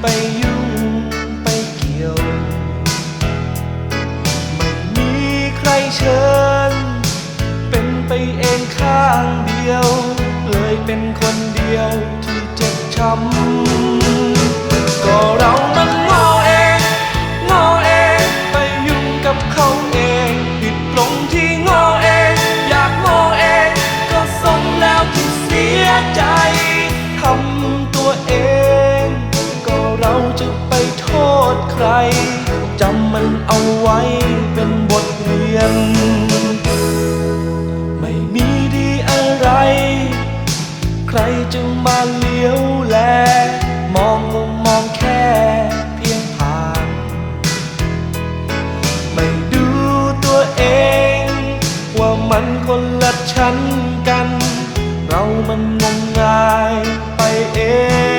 ไปยุ่งไปเกี่ยว ไม่มีใครเชิญ เป็นไปเองข้างเดียว เลยเป็นคนเดียวที่เจ็บช้ำ ษใคร จำมันเอาไว้เป็นบทเรียน ไม่มีดีอะไร ใครจะมาเลี้ยวแล มองมุมมองแค่เพียงผ่าน ไม่ดูตัวเอง ว่ามันคนละชั้นกัน เรามันงมงายไปเอง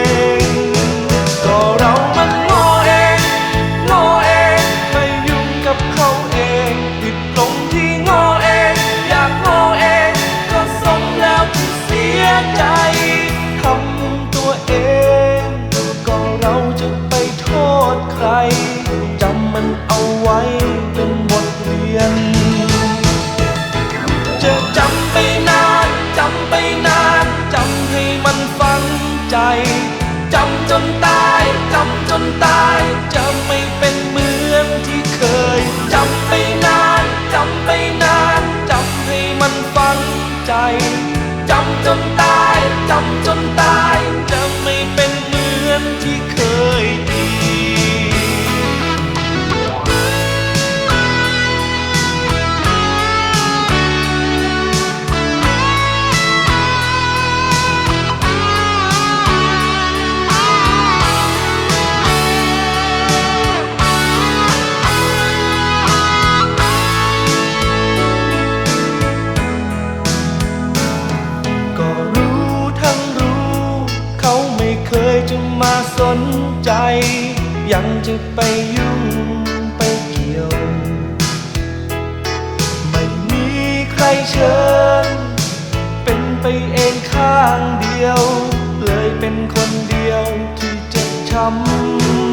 เข ใจ จำจนตาย จำจนตาย จะไม่เป็นเหมือนที่เคย เขาไม่เคยจะมาสนใจ ยังจะไปยุ่งไปเกี่ยว ไม่มีใครเชิญ เป็นไปเองข้างเดียว เลยเป็นคนเดียวที่เจ็บช้ำ